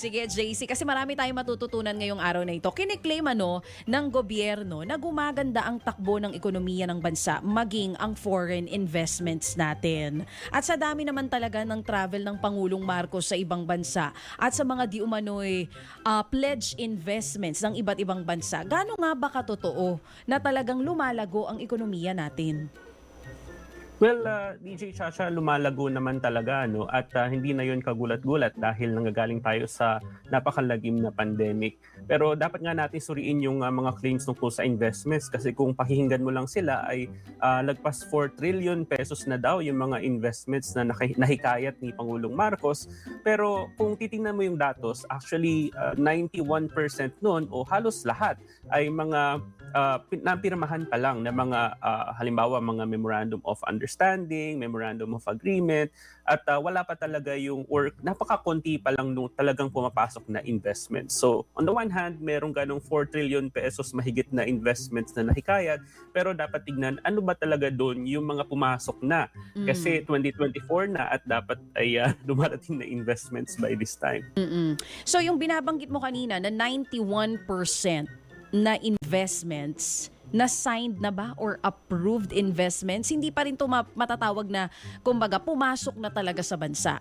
Sige, JC, kasi marami tayong matututunan ngayong araw na ito. Kiniklaim ano ng gobyerno na gumaganda ang takbo ng ekonomiya ng bansa, maging ang foreign investments natin. At sa dami naman talaga ng travel ng Pangulong Marcos sa ibang bansa at sa mga di ah, pledge investments ng iba't ibang bansa, gaano nga ba katotoo na talagang lumalago ang ekonomiya natin? Well, uh, DJ Chacha, lumalago naman talaga no at uh, hindi na 'yon kagulat-gulat dahil nanggagaling tayo sa napakalagim na pandemic. Pero dapat nga natin suriin yung uh, mga claims tungkol sa investments kasi kung pakihinggan mo lang sila ay uh, lagpas 4 trillion pesos na daw yung mga investments na nahikayat ni Pangulong Marcos. Pero kung titingnan mo yung datos, actually uh, 91% noon o halos lahat ay mga uh, napirmahan pa lang na mga uh, halimbawa mga memorandum of understanding, memorandum of agreement at uh, wala pa talaga yung or napakakonti pa lang nung talagang pumapasok na investment. So on the one hand, merong ganong 4 trillion pesos mahigit na investments na nahikayat pero dapat tignan ano ba talaga doon yung mga pumasok na Mm. kasi 2024 na at dapat ay uh, dumarating na investments by this time. Mm-mm. So yung binabanggit mo kanina na 91% na investments na signed na ba or approved investments, hindi pa rin to ma- matatawag na kumbaga pumasok na talaga sa bansa.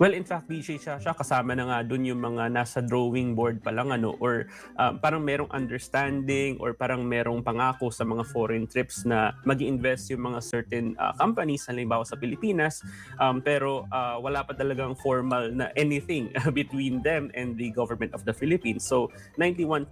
Well, in fact, DJ siya, siya kasama na nga dun yung mga nasa drawing board pa lang ano or um, parang merong understanding or parang merong pangako sa mga foreign trips na mag invest yung mga certain uh, companies halimbawa sa Pilipinas um, pero uh, wala pa talagang formal na anything between them and the government of the Philippines. So, 91%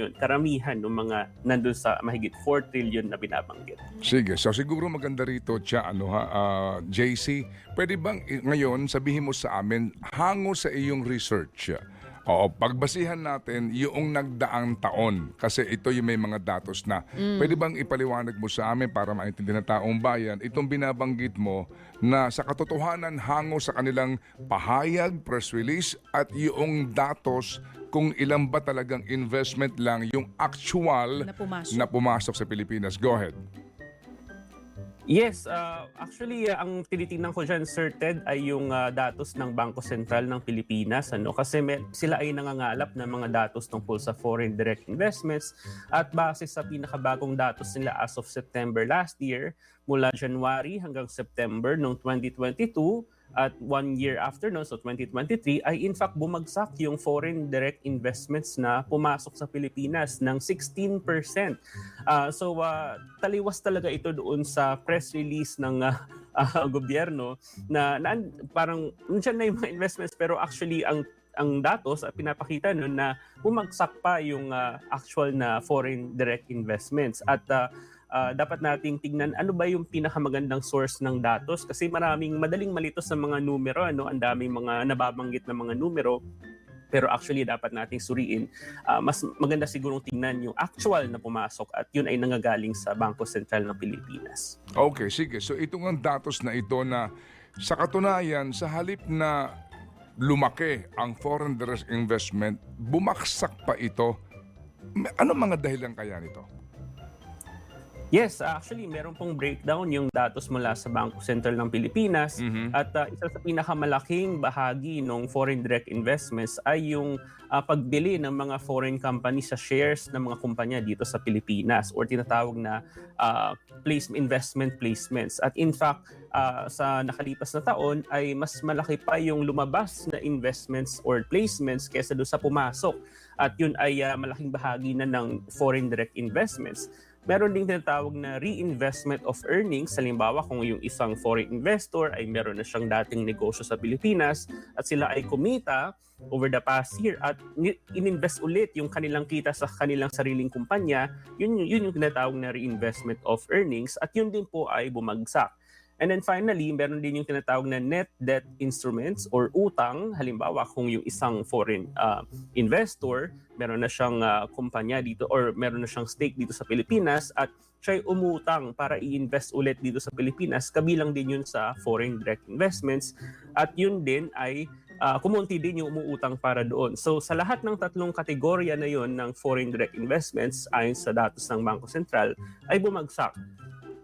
yun. Karamihan ng mga nandun sa mahigit 4 trillion na binabanggit. Sige, so siguro maganda rito, Cha, ano ha, ah, JC, pwede bang i- ngayon sabihin mo sa amin, hango sa iyong research, Oo, pagbasihan natin yung nagdaang taon kasi ito yung may mga datos na. Pwede bang ipaliwanag mo sa amin para maintindihan ng taong bayan itong binabanggit mo na sa katotohanan hango sa kanilang pahayag, press release at yung datos kung ilan ba talagang investment lang yung actual Na pumasok. na pumasok sa Pilipinas. Go ahead. Yes, uh, actually uh, ang tinitingnan ko diyan Sir Ted ay yung uh, datos ng Bangko Sentral ng Pilipinas ano? Kasi may, sila ay nangangalap ng mga datos tungkol sa foreign direct investments at base sa pinakabagong datos nila as of September last year mula January hanggang September noong 2022 at one year after no, so 2023, ay in fact bumagsak yung foreign direct investments na pumasok sa Pilipinas ng 16%. Ah, so uh, taliwas talaga ito doon sa press release ng ah, ah, gobyerno na, na parang nandiyan na yung mga investments pero actually ang ang datos at pinapakita nun na bumagsak pa yung ah, actual na foreign direct investments at ah, ah, dapat nating tignan ano ba yung pinakamagandang source ng datos kasi maraming madaling malito sa mga numero ano ang daming mga nababanggit na mga numero pero actually dapat nating suriin ah, mas maganda sigurong tingnan yung actual na pumasok at yun ay nangagaling sa Bangko Sentral ng Pilipinas. Okay, sige. So itong ang datos na ito na sa katunayan, sa halip na lumaki ang foreign direct investment, bumaksak pa ito. Ano mga dahilan kaya nito? Yes, actually meron pong breakdown yung datos mula sa Bangko Sentral ng Pilipinas at uh, isa sa pinakamalaking bahagi ng foreign direct investments ay yung uh, pagbili ng mga foreign companies sa shares ng mga kumpanya dito sa Pilipinas or tinatawag na uh, place investment placements. At in fact, uh, sa nakalipas na taon ay mas malaki pa yung lumabas na investments or placements kaysa doon sa pumasok. At yun ay uh, malaking bahagi na ng foreign direct investments meron ding tinatawag na reinvestment of earnings. Halimbawa, kung yung isang foreign investor ay meron na siyang dating negosyo sa Pilipinas at sila ay kumita over the past year at ni- ininvest ulit yung kanilang kita sa kanilang sariling kumpanya, yun, yun yung tinatawag na reinvestment of earnings at yun din po ay bumagsak. And then finally, meron din yung tinatawag na net debt instruments or utang. Halimbawa, kung yung isang foreign uh, investor, meron na siyang uh, kumpanya dito or meron na siyang stake dito sa Pilipinas at siya'y umutang para i-invest ulit dito sa Pilipinas, kabilang din yun sa foreign direct investments. At yun din ay uh, kumunti din yung umuutang para doon. So sa lahat ng tatlong kategorya na yon ng foreign direct investments ayon sa datos ng Bangko Sentral ay bumagsak.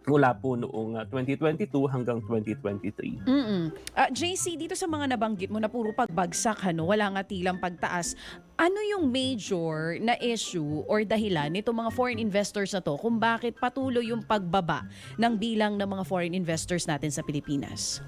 Mula po noong ah, 2022 hanggang 2023. Mm-mm. Ah, JC, dito sa mga nabanggit mo na puro pagbagsak, ano, wala nga tilang pagtaas, ano yung major na issue or dahilan nito mga foreign investors na to kung bakit patuloy yung pagbaba ng bilang ng mga foreign investors natin sa Pilipinas?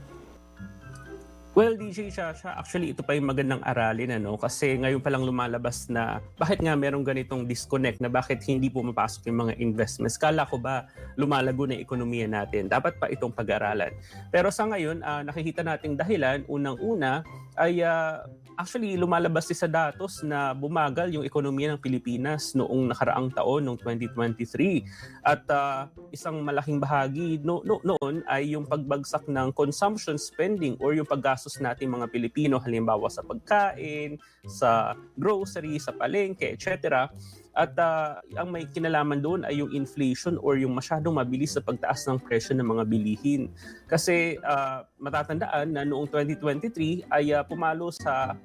Well, DJ Shasha, actually ito pa yung magandang aralin ano kasi ngayon pa lang lumalabas na bakit nga merong ganitong disconnect na bakit hindi pumapasok yung mga investments. Kala ko ba lumalago na ekonomiya natin? Dapat pa itong pag-aralan. Pero sa ngayon, ah, nakikita nating dahilan, unang-una ay ah, actually lumalabas din sa datos na bumagal yung ekonomiya ng Pilipinas noong nakaraang taon, noong 2023. At ah, isang malaking bahagi no, no, noon ay yung pagbagsak ng consumption spending or yung paggastos natin mga Pilipino halimbawa sa pagkain, sa grocery, sa palengke, etc. At ah, ang may kinalaman doon ay yung inflation or yung masyadong mabilis sa pagtaas ng presyo ng mga bilihin. Kasi ah, matatandaan na noong 2023 ay ah, pumalo sa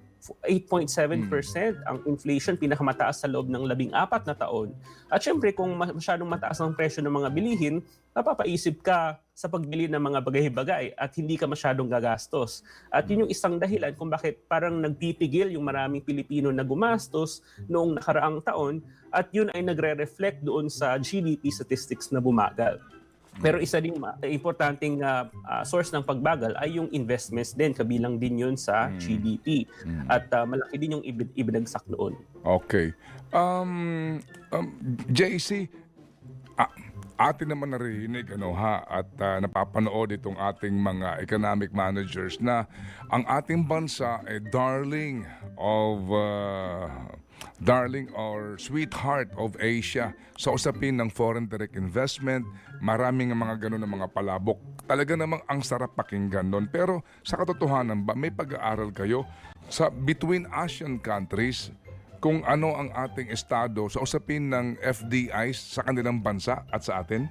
8.7% ang inflation, pinakamataas sa loob ng labing apat na taon. At syempre, kung ma- masyadong mataas ang presyo ng mga bilihin, napapaisip ka sa pagbili ng mga bagay-bagay at hindi ka masyadong gagastos. At yun yung isang dahilan kung bakit parang nagpipigil yung maraming Pilipino na gumastos noong nakaraang taon at yun ay nagre-reflect doon sa GDP statistics na bumagal. Pero isa ding importanteng ah, ah, source ng pagbagal ay yung investments din, kabilang din yun sa GDP. At ah, malaki din yung ibin- ibinagsak noon. Okay. Um, um, JC, ah, atin naman narinig ano ha at ah, napapanood itong ating mga economic managers na ang ating bansa ay darling of ah, darling or sweetheart of Asia sa usapin ng foreign direct investment maraming mga ganun na mga palabok talaga namang ang sarap pakinggan nun pero sa katotohanan ba may pag-aaral kayo sa between Asian countries kung ano ang ating estado sa usapin ng FDIs sa kanilang bansa at sa atin?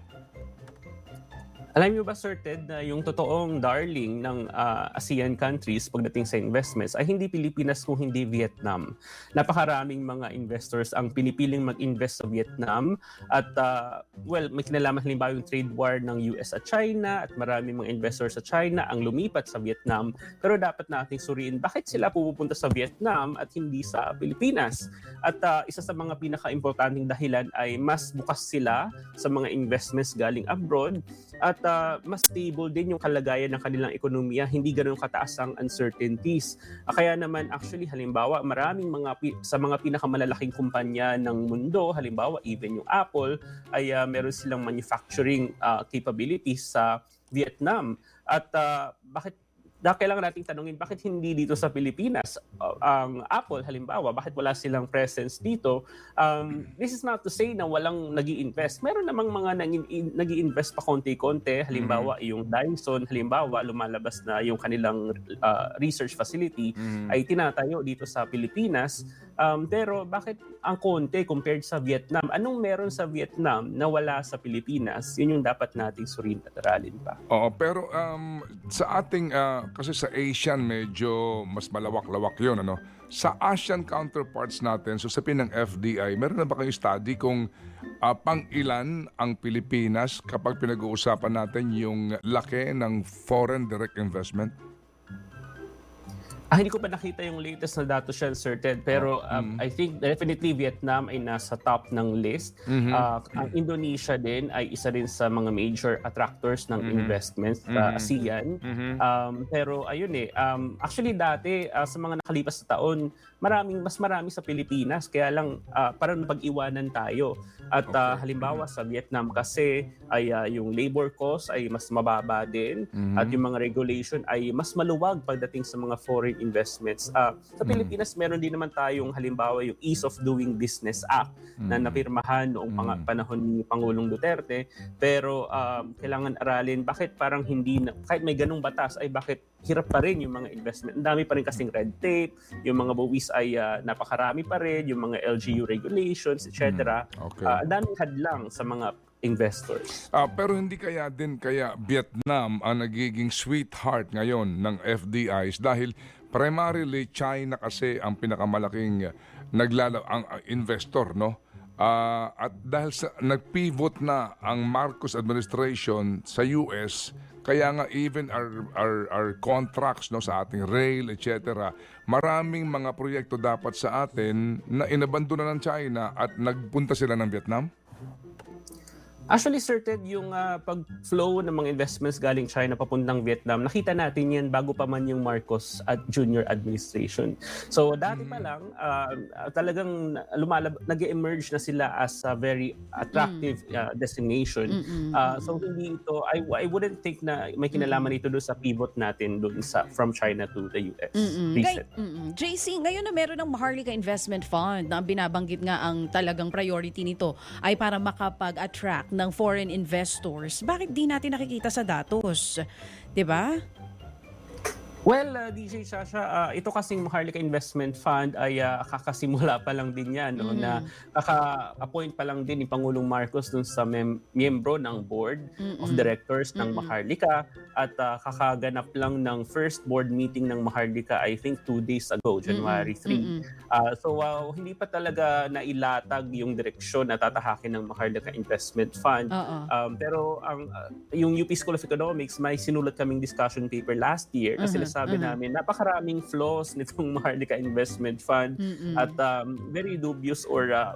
Alam niyo ba, Sir Ted, na yung totoong darling ng ah, ASEAN countries pagdating sa investments ay hindi Pilipinas kung hindi Vietnam. Napakaraming mga investors ang pinipiling mag-invest sa Vietnam at ah, well, may kinalaman halimbawa yung trade war ng US at China at maraming mga investors sa China ang lumipat sa Vietnam. Pero dapat nating suriin bakit sila pupunta sa Vietnam at hindi sa Pilipinas. At ah, isa sa mga pinaka-importanting dahilan ay mas bukas sila sa mga investments galing abroad at ah, mas stable din yung kalagayan ng kanilang ekonomiya, hindi ganoon kataas ang uncertainties. Ah, kaya naman actually halimbawa maraming mga sa mga pinakamalalaking kumpanya ng mundo, halimbawa even yung Apple ay ah, meron silang manufacturing ah, capabilities sa Vietnam. At ah, bakit na kailangan nating tanungin bakit hindi dito sa Pilipinas uh, ang Apple halimbawa bakit wala silang presence dito? Um, this is not to say na walang nag invest meron namang mga nag invest pa konti-konti. Halimbawa yung Dyson halimbawa lumalabas na yung kanilang uh, research facility ay tinatayo dito sa Pilipinas um, pero bakit ang konti compared sa Vietnam anong meron sa Vietnam na wala sa Pilipinas yun yung dapat nating surin at aralin pa Oo, pero um, sa ating, ah, kasi sa Asian medyo mas malawak-lawak yun, ano? Sa Asian counterparts natin, so sabihin ng FDI, meron na ba kayong study kung ah, pang ilan ang Pilipinas kapag pinag-uusapan natin yung laki ng foreign direct investment? Ah, hindi ko pa nakita yung latest na datos siya, Sir Ted. Pero um, I think definitely Vietnam ay nasa top ng list. Ah, ang Indonesia din ay isa rin sa mga major attractors ng investments sa ASEAN. Um, pero ayun eh, um, actually dati ah, sa mga nakalipas na taon, maraming mas marami sa Pilipinas. Kaya lang ah, parang napag-iwanan tayo. At ah, halimbawa sa Vietnam kasi ay ah, yung labor cost ay mas mababa din at yung mga regulation ay mas maluwag pagdating sa mga foreign investments. Ah, sa Pilipinas meron din naman tayong halimbawa yung Ease of Doing Business Act na napirmahan noong pang- panahon ni Pangulong Duterte pero um, kailangan aralin bakit parang hindi na, kahit may ganung batas ay bakit hirap pa rin yung mga investment. Ang dami pa rin kasing red tape, yung mga buwis ay ah, napakarami pa rin, yung mga LGU regulations, etc. Okay. Ah, ang daming hadlang sa mga investors. Ah, pero hindi kaya din kaya Vietnam ang nagiging sweetheart ngayon ng FDIs dahil primarily China kasi ang pinakamalaking naglala ang investor no Ah, at dahil sa nag-pivot na ang Marcos administration sa US, kaya nga even our, our, our contracts no, sa ating rail, etc., maraming mga proyekto dapat sa atin na inabandona ng China at nagpunta sila ng Vietnam? Actually, Ted, yung ah, pag-flow ng mga investments galing China papuntang Vietnam, nakita natin yan bago pa man yung Marcos at Junior administration. So, dati pa lang, ah, ah, talagang lumalab- nag-emerge na sila as a very attractive ah, destination. Ah, so, hindi ito, I, I wouldn't think na may kinalaman ito doon sa pivot natin doon sa from China to the US. Recent. Mm-mm. JC, ngayon na meron ng Maharlika Investment Fund na binabanggit nga ang talagang priority nito ay para makapag-attract ng foreign investors. Bakit di natin nakikita sa datos? 'Di ba? Well, uh, DJ Shasha, uh, ito kasing Maharlika Investment Fund ay uh, kakasimula pa lang din yan. No? Na kaka-appoint pa lang din ni Pangulong Marcos dun sa mem- miyembro ng board of directors ng Maharlika at uh, kakaganap lang ng first board meeting ng Maharlika I think two days ago, January 3. Uh, so uh, hindi pa talaga nailatag yung direksyon na tatahakin ng Maharlika Investment Fund. Um, pero ang uh, yung UP School of Economics, may sinulat kaming discussion paper last year kasi Mhm, sabi mhm. namin napakaraming flaws nitong Maharlika Investment Fund Mm-mm. at um, very dubious or uh,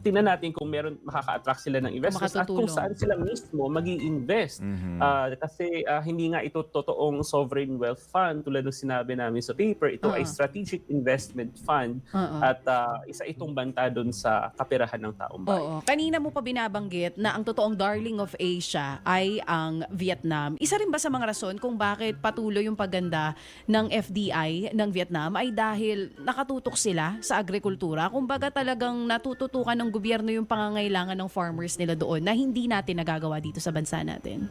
tingnan natin kung meron makaka-attract sila ng investors at kung saan sila mismo mag invest Ah, kasi ah, hindi nga ito totoong sovereign wealth fund tulad ng sinabi namin sa paper. Ito ay Oo. strategic investment fund Oo. at ah, isa itong banta doon sa kapirahan ng taong bayan. Oo. Kanina mo pa binabanggit na ang totoong darling of Asia ay ang Vietnam. Isa rin ba sa mga rason kung bakit patuloy yung paganda ng FDI ng Vietnam ay dahil nakatutok sila sa agrikultura? Kumbaga talagang natututukan ng gobyerno yung pangangailangan ng farmers nila doon na hindi natin nagagawa dito sa bansa natin.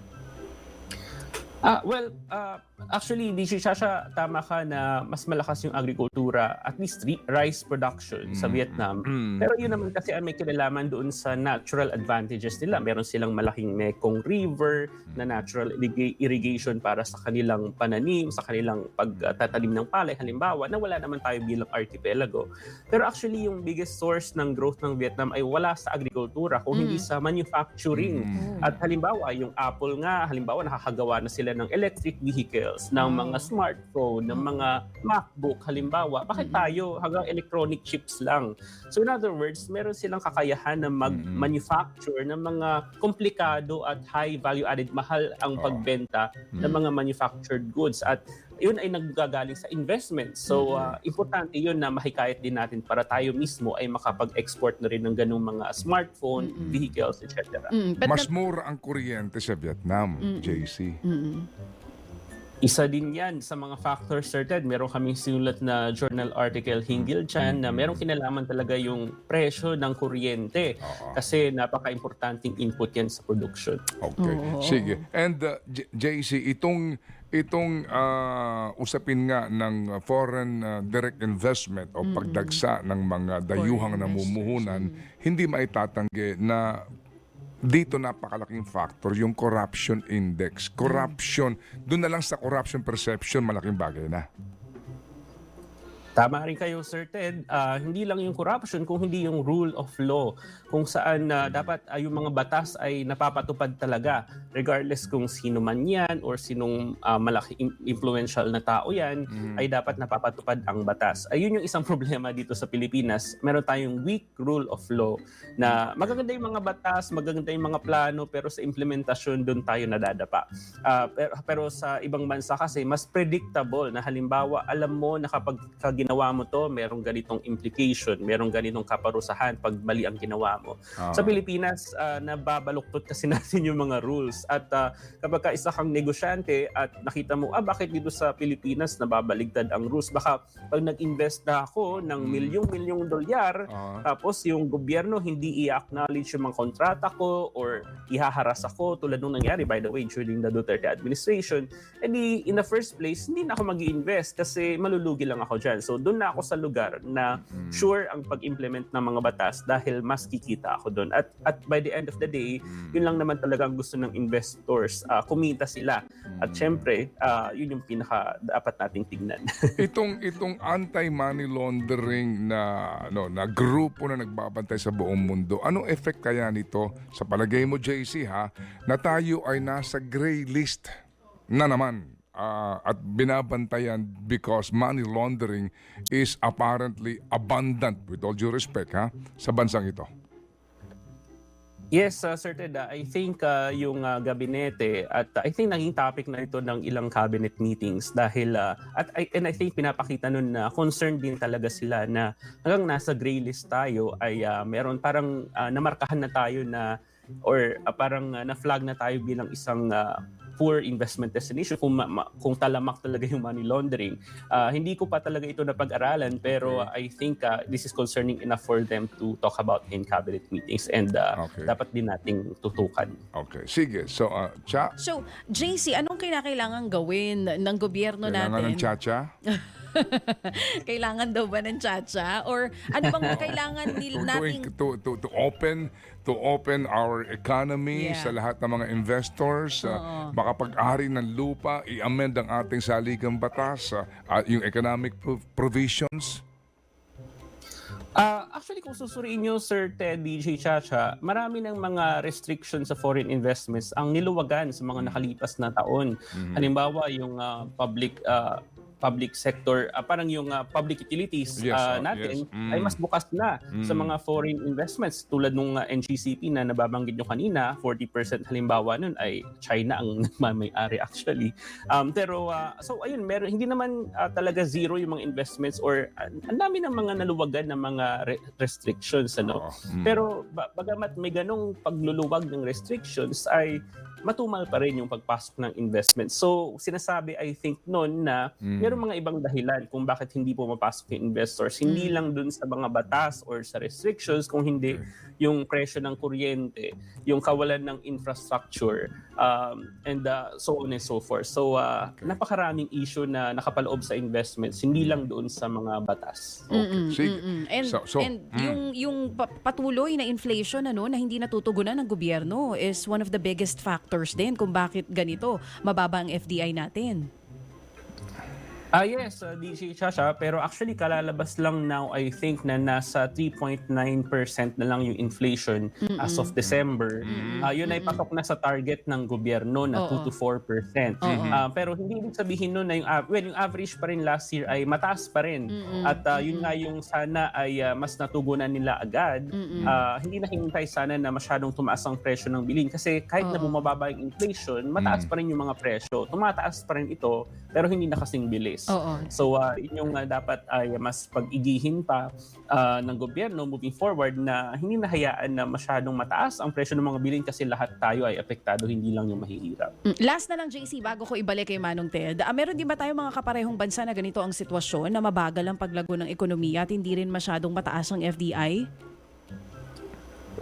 Ah, well, ah, actually, di si Shasha, tama ka na mas malakas yung agrikultura, at least ri- rice production sa Vietnam. Pero yun naman kasi ay may kinalaman doon sa natural advantages nila. Meron silang malaking Mekong River na natural irrig- irrigation para sa kanilang pananim, sa kanilang pagtatanim ng palay, halimbawa, na wala naman tayo bilang archipelago. Pero actually, yung biggest source ng growth ng Vietnam ay wala sa agrikultura, kung hindi sa manufacturing. At halimbawa, yung Apple nga, halimbawa, nakakagawa na sila ng electric vehicles, ng Oh. mga smartphone, ng mga MacBook, halimbawa. Bakit tayo hanggang electronic chips lang? So in other words, meron silang kakayahan na mag-manufacture ng mga komplikado at high value added, mahal ang pagbenta ng mga manufactured goods. At yun ay naggagaling sa investment. So, uh, importante yun na mahikayat din natin para tayo mismo ay makapag-export na rin ng ganung mga smartphone, vehicles, etc. Mm, Mas mura ang kuryente sa Vietnam, JC. Mm-mm. Isa din yan sa mga factors, Sir Ted. Meron kaming sinulat na journal article hinggil dyan na merong kinalaman talaga yung presyo ng kuryente kasi napaka-importanting input yan sa production. Okay. Sige. And uh, J- JC, itong itong ah, usapin nga ng uh, foreign uh, direct investment o pagdagsa ng mga dayuhang namumuhunan, hindi maitatanggi na dito napakalaking factor yung corruption index. Corruption, doon na lang sa corruption perception, malaking bagay na. Tama rin kayo, Sir Ted. Ah, hindi lang yung corruption, kung hindi yung rule of law. Kung saan ah, dapat ah, yung mga batas ay napapatupad talaga. Regardless kung sino man yan or sinong ah, malaki influential na tao yan, ay dapat napapatupad ang batas. Ayun yung isang problema dito sa Pilipinas. Meron tayong weak rule of law na magaganda yung mga batas, magaganda yung mga plano, pero sa implementasyon doon tayo nadadapa. Ah, pero, pero sa ibang bansa kasi, mas predictable na halimbawa, alam mo na kapag ka ginawa mo to, merong ganitong implication, merong ganitong kaparusahan pag mali ang ginawa mo. Ah. Sa Pilipinas, ah, nababaluktot kasi natin yung mga rules. At ah, kapag ka isa kang negosyante at nakita mo, ah bakit dito sa Pilipinas nababaligtad ang rules? Baka pag nag-invest na ako ng milyong-milyong dolyar, Ah. tapos yung gobyerno hindi i-acknowledge yung mga kontrata ko or ihaharas ako tulad nung nangyari by the way during the Duterte administration, edi in the first place, hindi na ako mag invest kasi malulugi lang ako dyan. So So doon na ako sa lugar na sure ang pag-implement ng mga batas dahil mas kikita ako doon. At at by the end of the day, yun lang naman talaga ang gusto ng investors, ah, kumita sila. At syempre, ah, yun yung pinaka dapat nating tignan. itong itong anti-money laundering na ano na grupo na nagbabantay sa buong mundo. Anong effect kaya nito sa palagay mo JC ha na tayo ay nasa gray list na naman ah, at binabantayan because money laundering is apparently abundant with all due respect ha sa bansang ito. Yes, uh, Sir Ted, I think uh, yung uh, gabinete at uh, I think naging topic na ito ng ilang cabinet meetings dahil uh, at I, and I think pinapakita nun na concerned din talaga sila na hanggang nasa gray list tayo ay uh, meron parang uh, namarkahan na tayo na or uh, parang uh, na-flag na tayo bilang isang uh, poor investment destination kung ma- ma- kung talamak talaga yung money laundering. Uh, hindi ko pa talaga ito napag-aralan pero uh, I think uh, this is concerning enough for them to talk about in cabinet meetings and uh, Okay. dapat din nating tutukan. Okay, sige. So, uh, cha, So, JC, anong kinakailangan gawin ng gobyerno kailangan natin? ng cha-cha? kailangan daw ba ng tsacha? Or ano bang kailangan nil nating... to, to, to open to open our economy Yeah. sa lahat ng mga investors, uh, makapag-ari ng lupa, i-amend ang ating saligang batas, uh, uh, yung economic prov- provisions. Uh, actually, kung susuriin nyo, Sir Ted, DJ Chacha, marami ng mga restrictions sa foreign investments ang niluwagan sa mga nakalipas na taon. Halimbawa, yung uh, public uh, public sector, uh, parang yung uh, public utilities Yes, uh, oh, natin yes. Mm. ay mas bukas na sa mga foreign investments tulad nung uh, NGCP na nababanggit nyo kanina, 40% halimbawa nun ay China ang nagmamayari actually. Um, pero uh, so ayun, meron hindi naman uh, talaga zero yung mga investments or uh, ang dami ng mga naluwagan ng mga re- restrictions ano. Oo. Mm. Pero ba- bagamat may ganong pagluluwag ng restrictions ay matumal pa rin yung pagpasok ng investment. So sinasabi I think noon na Mm. Meron mga ibang dahilan kung bakit hindi pumapasok yung investors. Hindi Mm. lang dun sa mga batas or sa restrictions kung hindi yung presyo ng kuryente, yung kawalan ng infrastructure, um, and uh, so on and so forth. So uh, Okay. napakaraming issue na nakapaloob sa investments, hindi lang doon sa mga batas. Okay, Mm-mm, sige. mm-mm. And, So- so, and mm. yung, yung pa- patuloy na inflation ano, na hindi natutugunan ng gobyerno is one of the biggest factors din kung bakit ganito mababa ang FDI natin. Ah yes, uh, DJ Chacha, pero actually kalalabas lang now I think na nasa 3.9% na lang yung inflation as of December. Ah, yun ay pasok na sa target ng gobyerno na Oo. 2 to 4%. Ah, pero hindi ibig sabihin nun na yung av- well, yung average pa rin last year ay mataas pa rin. At ah, yun nga yung sana ay ah, mas natugunan nila agad. Ah, hindi na hinintay sana na masyadong tumaas ang presyo ng bilhin kasi kahit na Oo. bumababa yung inflation, mataas pa rin yung mga presyo. Tumataas pa rin ito pero hindi na kasing bilis. Oo. So uh, yun yung uh, dapat ay mas pag-igihin pa uh, ng gobyerno moving forward na hindi nahayaan na masyadong mataas ang presyo ng mga bilhin kasi lahat tayo ay apektado, hindi lang yung mahihirap. Mm, Last na lang JC bago ko ibalik kay Manong Ted. Ah, meron din ba tayo mga kaparehong bansa na ganito ang sitwasyon na mabagal ang paglago ng ekonomiya at hindi rin masyadong mataas ang FDI?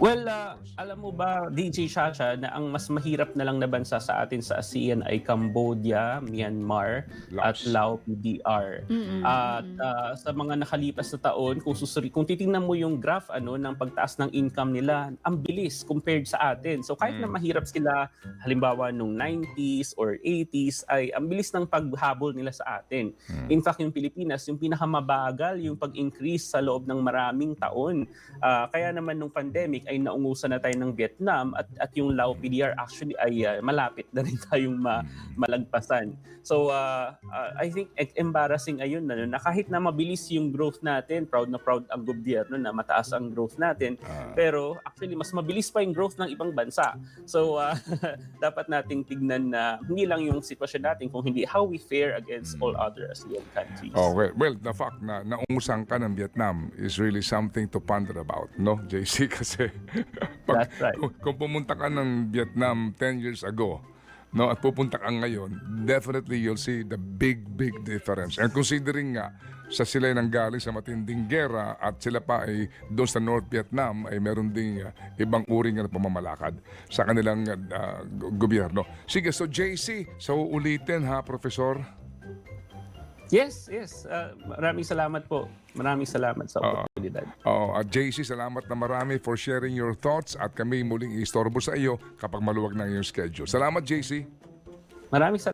Well, uh, alam mo ba, DJ Chacha, na ang mas mahirap na lang na bansa sa atin sa ASEAN ay Cambodia, Myanmar, at Laos. Lao PDR. Mm-mm. At uh, sa mga nakalipas na taon, kung susuri, kung titingnan mo yung graph ano ng pagtaas ng income nila, ang bilis compared sa atin. So kahit na mahirap sila halimbawa nung 90s or 80s ay ang bilis ng paghabol nila sa atin. In fact, yung Pilipinas, yung pinakamabagal yung pag-increase sa loob ng maraming taon. Ah, kaya naman nung pandemic ay naungusan na tayo ng Vietnam at at yung Lao PDR actually ay ah, malapit na rin tayong ma- malagpasan. So uh, uh, I think embarrassing ayun na, na kahit na mabilis yung growth natin, proud na proud ang gobyerno na mataas ang growth natin, Ah. pero actually mas mabilis pa yung growth ng ibang bansa. So uh, dapat nating tignan na hindi lang yung sitwasyon natin kung hindi how we fare against all other ASEAN countries. Oh, well, well, the fact na naungusan ka ng Vietnam is really something to ponder about, no, JC? Kasi pag, That's right. kung, kung pumunta ka ng Vietnam 10 years ago, no, at pupunta ka ngayon, definitely you'll see the big, big difference. And considering nga, sa sila ay nanggaling sa matinding gera at sila pa ay doon sa North Vietnam ay meron ding uh, ibang uri na pamamalakad sa kanilang uh, go- gobyerno. Sige, so JC, so ulitin ha, Professor? Yes, yes. Ah, maraming salamat po. Maraming salamat sa oportunidad. Oo, at JC, salamat na marami for sharing your thoughts at kami muling istorbo sa iyo kapag maluwag ng iyong schedule. Salamat, JC. Maraming salamat.